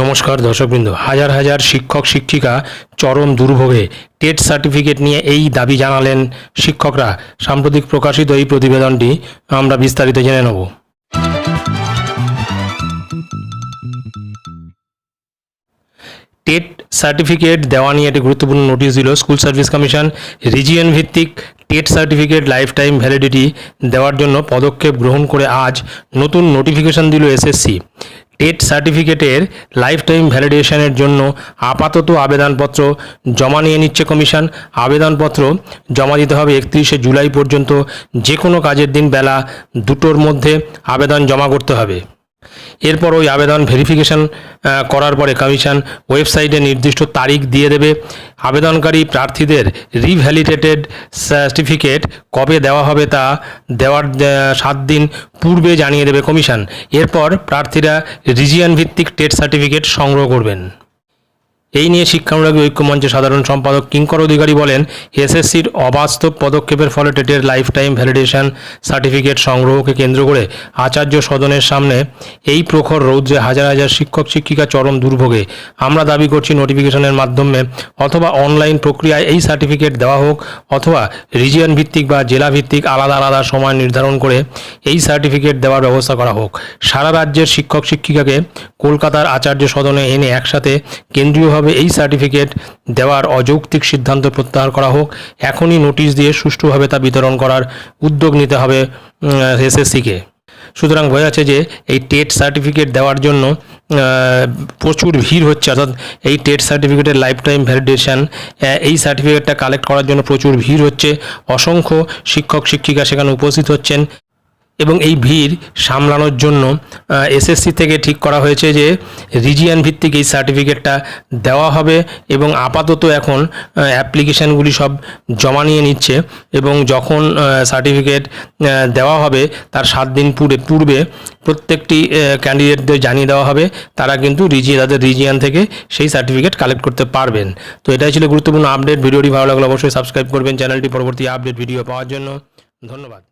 নমস্কার দর্শকবৃন্দ। হাজার হাজার শিক্ষক, শিক্ষিকা চরম দুর্ভোগে টেট সার্টিফিকেট নিয়ে এই দাবি জানালেন শিক্ষকরা। সাম্প্রতিক প্রকাশিত এই প্রতিবেদনটি আমরা বিস্তারিত জেনে নেব। টেট সার্টিফিকেট দেওয়া নিয়ে একটি গুরুত্বপূর্ণ নোটিশ দিল স্কুল সার্ভিস কমিশন। রিজিয়ন ভিত্তিক TET certificate life time validity দেওয়ার জন্য পদক্ষেপ গ্রহণ করে আজ নতুন নোটিফিকেশন দিল এসএসসি। টেট সার্টিফিকেটের লাইফ টাইম ভ্যালিডেশনের জন্য আপাতত আবেদনপত্র জমা নিয়ে নিচ্ছে কমিশন। আবেদনপত্র জমা দিতে হবে একত্রিশে জুলাই পর্যন্ত। যে কোনো কাজের দিন বেলা দুটোর মধ্যে আবেদন জমা করতে হবে। এরপর ওই আবেদন ভেরিফিকেশন করার পরে কমিশন ওয়েবসাইটে নির্দিষ্ট তারিখ দিয়ে দেবে। আবেদনকারী প্রার্থীদের রিভ্যালিডেটেড সার্টিফিকেট কবে দেওয়া হবে তা দেওয়ার সাত দিন পূর্বে জানিয়ে দেবে কমিশন এরপর প্রার্থীরা রিজিয়ন ভিত্তিক টেট সার্টিফিকেট সংগ্রহ করবেন। এই নিয়ে শিক্ষানুরাগী ঐক্যমঞ্চের সাধারণ সম্পাদক কিঙ্কর অধিকারী বলেন, এসএসসির অবাস্তব পদক্ষেপের ফলে টেটের লাইফ টাইম ভ্যালিডেশন সার্টিফিকেট সংগ্রহকে কেন্দ্র করে আচার্য সদনের সামনে এই প্রখর রৌদ্রে হাজার হাজার শিক্ষক শিক্ষিকা চরম দুর্ভোগে। আমরা দাবি করছি নোটিফিকেশনের মাধ্যমে অথবা অনলাইন প্রক্রিয়ায় এই সার্টিফিকেট দেওয়া হোক অথবা রিজিয়ন ভিত্তিক বা জেলা ভিত্তিক আলাদা আলাদা সময় নির্ধারণ করে এই সার্টিফিকেট দেওয়ার ব্যবস্থা করা হোক। সারা রাজ্যের শিক্ষক শিক্ষিকাকে কলকাতার আচার্য সদনে এনে একসাথে কেন্দ্রীয়ভাবে এই সার্টিফিকেট দেওয়ার অযৌক্তিক সিদ্ধান্ত প্রত্যাহার করা হোক। এখনই নোটিশ দিয়ে সুষ্ঠুভাবে তা বিতরণ করার উদ্যোগ নিতে হবে এসএসসিকে। সুতরাং বোঝা যাচ্ছে যে এই টেট সার্টিফিকেট দেওয়ার জন্য প্রচুর ভিড় হচ্ছে। অর্থাৎ এই টেট সার্টিফিকেটের লাইফ টাইম ভ্যালিডেশন এই সার্টিফিকেটটা কালেক্ট করার জন্য প্রচুর ভিড় হচ্ছে। অসংখ্য শিক্ষক, শিক্ষিকা সেখানে উপস্থিত হচ্ছেন। এবং এই ভিড় সামলানোর জন্য এসএসসি থেকে ঠিক করা হয়েছে যে রিজিয়ান ভিত্তিক এই সার্টিফিকেটটা দেওয়া হবে এবং আপাতত এখন অ্যাপ্লিকেশানগুলি সব জমা নিয়ে নিচ্ছে এবং যখন সার্টিফিকেট দেওয়া হবে তার সাত দিন পূর্বে পূর্বে প্রত্যেকটি ক্যান্ডিডেটদের জানিয়ে দেওয়া হবে, তারা কিন্তু রিজি, তাদের রিজিয়ান থেকে সেই সার্টিফিকেট কালেক্ট করতে পারবেন। তো এটাই ছিল গুরুত্বপূর্ণ আপডেট। ভিডিওটি ভালো লাগলে অবশ্যই সাবস্ক্রাইব করবেন। চ্যানেলটি পরবর্তী আপডেট ভিডিও পাওয়ার জন্য ধন্যবাদ।